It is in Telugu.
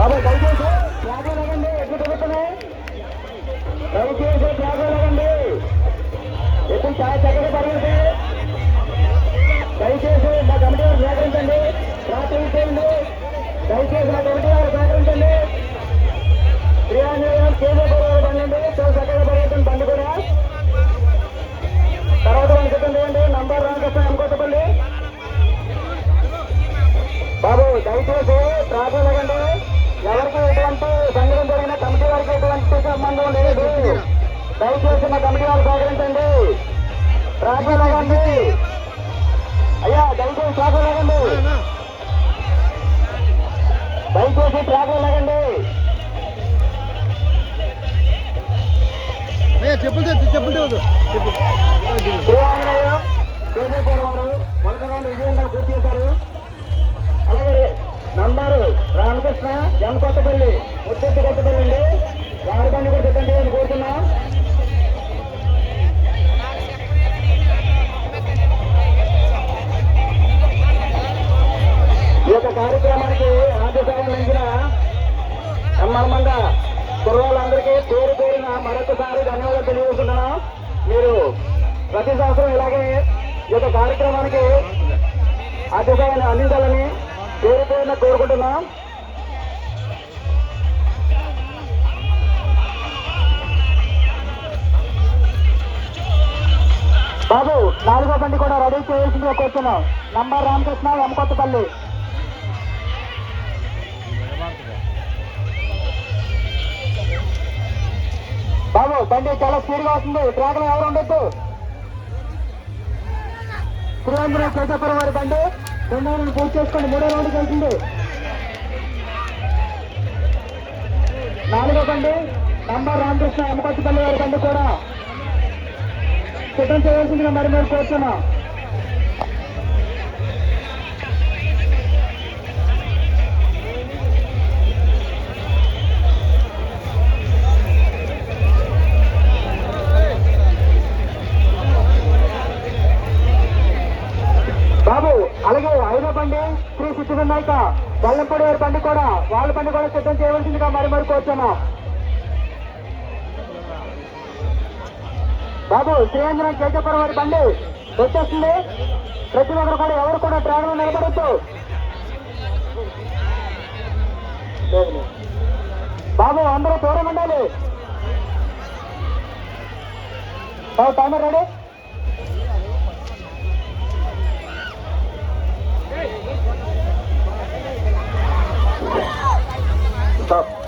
బాబు దయచేసి త్యాగం లేకండి ఎట్లు తిరుగుతున్నాయి దయచేసి త్యాగం లేకండి ఎప్పుడు చాలా చక్కగా పరిగెత్తే దయచేసి మా కమిటీ వారు సహకరించండి. రాత్రి దయచేసి మా కమిటీ వారు సహకరించండి. శ్రీరాంజనేయం కేంద్ర గౌరవ బండి అండి చాలా చక్కగా పరిగెత్తండి బండి కూడా. తర్వాత మనం సిద్ధం నంబర్ రామకృష్ణ ఎంకొత్తపల్లి బాబు దయచేసి ట్రాఫిక్ లేకండి దయచేసి మా కమిటీ వారు సహకరించండి లేకండి అయ్యా దయచేసి ట్రాఫిక్ లేకండి. దయచేసి ట్రాఫిక్ లేకండి. చెప్పులు చెప్పులు చెప్పు వారు మొదటి విజయంగా పూర్తి చేశారు. అలాగే నంబరు రామకృష్ణ ఎం కొత్తపల్లి కార్యక్రమానికి ఆదేశాలు అందించిన సంబంధంగా కుర్రోళ్ళందరికీ పేరు పేరిన మరొకసారి ధన్యవాదాలు తెలియజేస్తున్నాను. మీరు ప్రతి సంవత్సరం ఇలాగే ఈ యొక్క కార్యక్రమానికి అధ్యక్షాన్ని అందించాలని పేరు పేరున కోరుకుంటున్నాం. బాబు నాలుగో బండి కూడా రెడీ చేయాల్సిందిగా కోరుతున్నాం. Number Ramakrishna M Kothapalli. బండి చాలా స్పీడ్గా వస్తుంది. ట్రాక్లో ఎవరు ఉండొద్దు? శ్రీరంధ్ర చేతపురం వారి బండి. రెండో రౌండ్ పూర్తి చేసుకోండి మూడో రౌండ్కి వెళ్తుంది. నాలుగో బండి. నంబర్ రామకృష్ణ ఎమ్మకొత్తపల్లి వారి బండి కూడా. సిద్ధం చేయాల్సిందిగా మరి మీరు కోరుతున్నాం. జగన్ నాయక బల్లంపూడి వారి బండి కూడా వాళ్ళ బండి కూడా సిద్ధం చేయవలసిందిగా మరి మరి కోరుతున్నాం. బాబు శ్రీరంజనం కేశపురం వారి బండి వచ్చేస్తుంది. ప్రతి ఒక్కరు కూడా ఎవరు కూడా ట్రావెల్ నిలబడద్దు. బాబు అందరూ దూరం ఉండాలి. బాబు టైమర్ రెడీ contato.